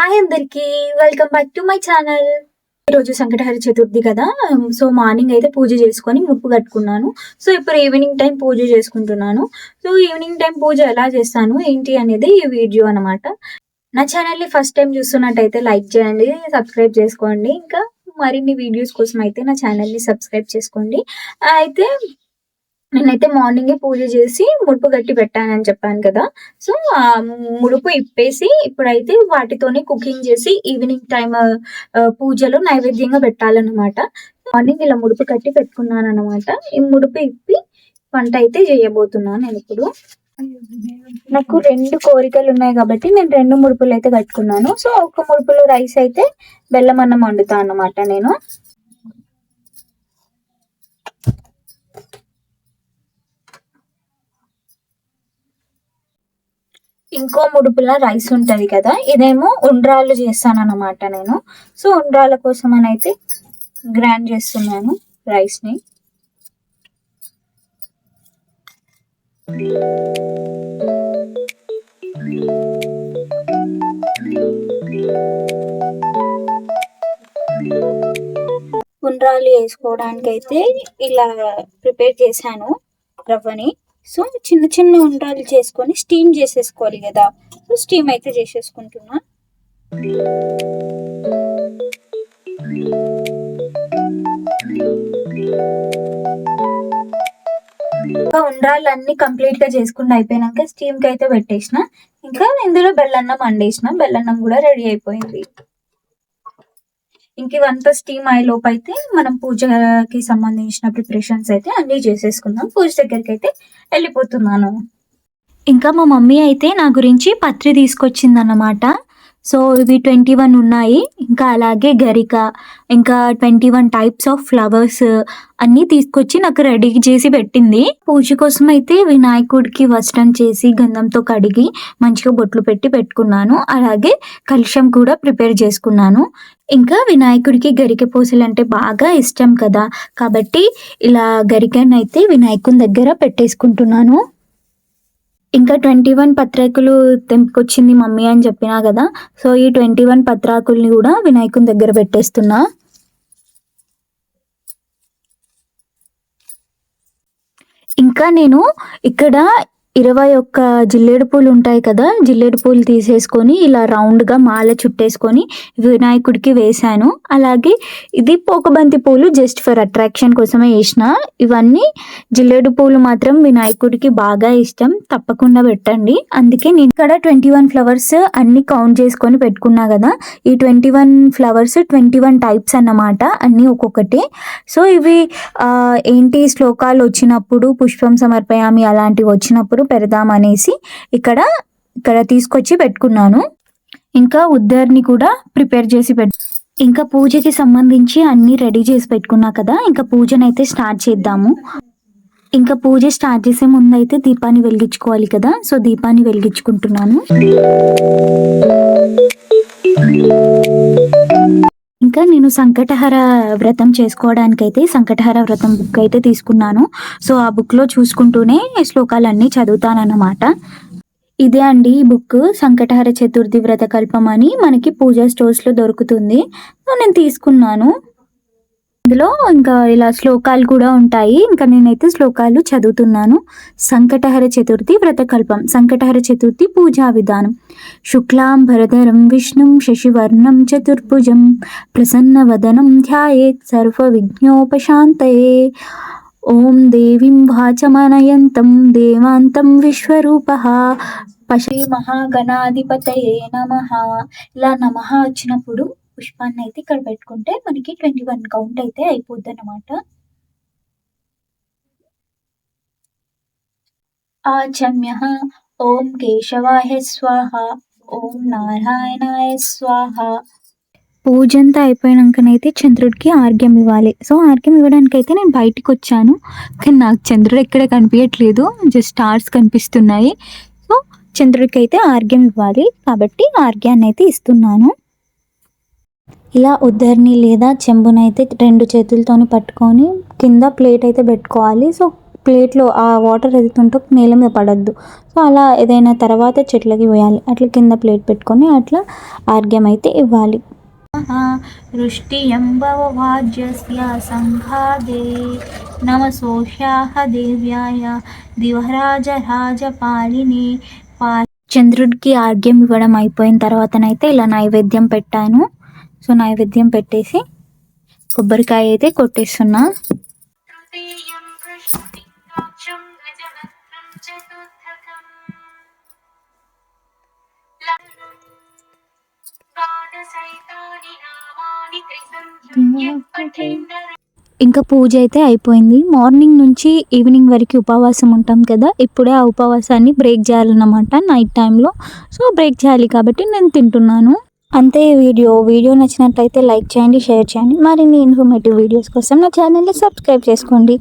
Hi అందరికి welcome back to my channel ఈరోజు సంకటహర చతుర్థి కదా సో మార్నింగ్ అయితే పూజ చేసుకొని ముప్పు కట్టుకున్నాను. సో ఇప్పుడు ఈవినింగ్ టైం పూజ చేసుకుంటున్నాను. సో ఈవినింగ్ టైం పూజ ఎలా చేస్తాను ఏంటి అనేది ఈ వీడియో అనమాట నా ఛానల్ని ఫస్ట్ టైం చూస్తున్నట్టయితే లైక్ చేయండి సబ్స్క్రైబ్ చేసుకోండి. ఇంకా మరిన్ని వీడియోస్ కోసం అయితే నా ఛానల్ని సబ్స్క్రైబ్ చేసుకోండి. అయితే నేనైతే మార్నింగే పూజ చేసి ముడుపు గట్టి పెట్టానని చెప్పాను కదా. సో ఆ ముడుపు ఇప్పేసి ఇప్పుడైతే వాటితోనే కుకింగ్ చేసి ఈవినింగ్ టైం పూజలో నైవేద్యంగా పెట్టాలన్నమాట. మార్నింగ్ ఇలా ముడుపు కట్టి పెట్టుకున్నాను అనమాట ఈ ముడుపు ఇప్పి వంట అయితే చేయబోతున్నాను నేను ఇప్పుడు. నాకు రెండు కోరికలు ఉన్నాయి కాబట్టి నేను రెండు ముడుపులు అయితే కట్టుకున్నాను. సో ఒక ముడుపులో రైస్ అయితే బెల్లం అన్నం వండుతాను అన్నమాట నేను. ఇంకో ముడుపుల రైస్ ఉంటుంది కదా ఇదేమో ఉండ్రాళ్ళు చేస్తానన్నమాట నేను. సో ఉండ్రాళ్ళ కోసం అని అయితే గ్రైండ్ చేస్తున్నాను రైస్ని ఉండ్రాలు వేసుకోవడానికి అయితే ఇలా ప్రిపేర్ చేశాను రవ్వని. సో చిన్న చిన్న ఉండ్రాలు చేసుకొని స్టీమ్ చేసేసుకోవాలి కదా. సో స్టీమ్ అయితే చేసేసుకుంటున్నా. ఇంకా ఉండ్రాలు అన్ని కంప్లీట్గా చేసుకుని అయిపోయినాక స్టీమ్కి అయితే పెట్టేసిన. ఇంకా ఇందులో బెల్లన్నం అండేసిన బెల్లన్నం కూడా రెడీ అయిపోయింది. ఇంక ఇవంతా స్టీమ్ అయ్యే లోపు అయితే మనం పూజకి సంబంధించిన ప్రిపరేషన్స్ అయితే అన్ని చేసేసుకుందాం. పూజ దగ్గరికి అయితే వెళ్ళిపోతున్నాను. ఇంకా మా మమ్మీ అయితే నా గురించి పత్రి తీసుకొచ్చిందన్నమాట. సో ఇవి ట్వంటీ వన్ ఉన్నాయి. ఇంకా అలాగే గరిక ఇంకా twenty one types of flowers అన్నీ తీసుకొచ్చి నాకు రెడీ చేసి పెట్టింది. పూజ కోసం అయితే వినాయకుడికి వస్త్రం చేసి గంధంతో కడిగి మంచిగా బొట్లు పెట్టి పెట్టుకున్నాను. అలాగే కలుషం కూడా ప్రిపేర్ చేసుకున్నాను. ఇంకా వినాయకుడికి గరిక పూసలు అంటే బాగా ఇష్టం కదా. కాబట్టి ఇలా గరికను అయితే వినాయకుని దగ్గర పెట్టేసుకుంటున్నాను. ఇంకా ట్వంటీ వన్ పత్రాకులు తెంపుకొచ్చింది మమ్మీ అని చెప్పినా కదా సో ఈ ట్వంటీ వన్ పత్రాకుల్ని కూడా వినాయకుని దగ్గర పెట్టేస్తున్నా. ఇంకా నేను ఇక్కడ ఇరవై ఒక్క జిల్లేడు పూలు ఉంటాయి కదా జిల్లేడు పూలు తీసేసుకొని ఇలా రౌండ్గా మాల చుట్టేసుకొని వినాయకుడికి వేశాను. అలాగే ఇది పోకబంతి పూలు జస్ట్ ఫర్ అట్రాక్షన్ కోసమే వేసిన ఇవన్నీ జిల్లేడు పూలు మాత్రం వినాయకుడికి బాగా ఇష్టం తప్పకుండా పెట్టండి. అందుకే నేను ఇక్కడ ట్వంటీ వన్ ఫ్లవర్స్ అన్ని కౌంట్ చేసుకొని పెట్టుకున్నా కదా ఈ twenty one flowers twenty one types అన్నమాట అన్నీ ఒక్కొక్కటి. సో ఇవి ఏంటి శ్లోకాలు వచ్చినప్పుడు పుష్పం సమర్పయామి అలాంటివి వచ్చినప్పుడు పెడదామనేసి ఇక్కడ ఇక్కడ తీసుకొచ్చి పెట్టుకున్నాను. ఇంకా ఉద్దర్ని కూడా ప్రిపేర్ చేసి పెట్టు ఇంకా పూజకి సంబంధించి అన్ని రెడీ చేసి పెట్టుకున్నా కదా ఇంకా పూజనైతే స్టార్ట్ చేద్దాము. ఇంకా పూజ స్టార్ట్ చేసే ముందు అయితే దీపాన్ని వెలిగించుకోవాలి కదా సో దీపాన్ని వెలిగించుకుంటున్నాను. నేను సంకటహర వ్రతం చేసుకోవడానికైతే సంకటహర వ్రతం బుక్ అయితే తీసుకున్నాను. సో ఆ బుక్లో చూసుకుంటూనే శ్లోకాలన్నీ చదువుతానన్నమాట. ఇదే అండి ఈ బుక్ సంకటహర చతుర్థి వ్రత కల్పం అని మనకి పూజా స్టోర్స్లో దొరుకుతుంది. నేను తీసుకున్నాను. ఇందులో ఇంకా ఇలా శ్లోకాలు కూడా ఉంటాయి. ఇంకా నేనైతే శ్లోకాలు చదువుతున్నాను. సంకటహర చతుర్థి వ్రతకల్పం. సంకటహర చతుర్థి పూజా విధానం. శుక్లాం భరధరం విష్ణుం శశివర్ణం చతుర్భుజం. ప్రసన్నవదనం ధ్యాయేత్ సర్వ విఘ్నోపశాంతయే ఓం దేవీం వాచమనయంతం దేవాంతం విశ్వరూప. పశే మహాగణాధిపతయే నమ. ఇలా నమ వచ్చినప్పుడు పుష్పాన్ని అయితే ఇక్కడ పెట్టుకుంటే మనకి ట్వంటీ వన్ కౌంట్ అయితే అయిపోద్ది అనమాట ఆచమ్య ఓం కేశవాయ స్వాహ ఓం నారాయణాయ స్వాహ. పూజ అంతా అయిపోయినాకనైతే చంద్రుడికి ఆర్గ్యం ఇవ్వాలి. సో ఆర్గ్యం ఇవ్వడానికి అయితే నేను బయటికి వచ్చాను కానీ నాకు చంద్రుడు ఎక్కడ కనిపించట్లేదు జస్ట్ స్టార్స్ కనిపిస్తున్నాయి. సో చంద్రుడికి అయితే ఆర్గ్యం ఇవ్వాలి. కాబట్టి ఆర్గ్యాన్ని అయితే ఇస్తున్నాను. ఇలా ఉద్దరిని లేదా చెంబునైతే రెండు చేతులతోని పట్టుకొని కింద ప్లేట్ అయితే పెట్టుకోవాలి. సో ప్లేట్లో ఆ వాటర్ ఎదుగుతుంటే నేల మీద పడద్దు. సో అలా ఏదైనా తర్వాత చెట్లకి పోయాలి అట్లా కింద ప్లేట్ పెట్టుకొని అట్లా ఆర్గ్యం అయితే ఇవ్వాలి. సంఘాదే దేవ్యాయ దివరాజ రాజపాలిని. పా చంద్రుడికి ఆర్గ్యం ఇవ్వడం అయిపోయిన తర్వాతనైతే ఇలా నైవేద్యం పెట్టాను. సో నైవేద్యం పెట్టేసి కొబ్బరికాయ అయితే కొట్టేస్తున్నా. ఇంకా పూజ అయితే అయిపోయింది. మార్నింగ్ నుంచి ఈవినింగ్ వరకు ఉపవాసం ఉంటాం కదా ఇప్పుడే ఆ ఉపవాసాన్ని బ్రేక్ చేయాలన్నమాట నైట్ టైంలో. సో బ్రేక్ చేయాలి కాబట్టి నేను తింటున్నాను. అంతే ఈ వీడియో. వీడియో నచ్చినట్లయితే లైక్ చేయండి షేర్ చేయండి. మరిన్ని ఇన్ఫర్మేటివ్ వీడియోస్ కోసం నా ఛానల్ని సబ్స్క్రైబ్ చేసుకోండి.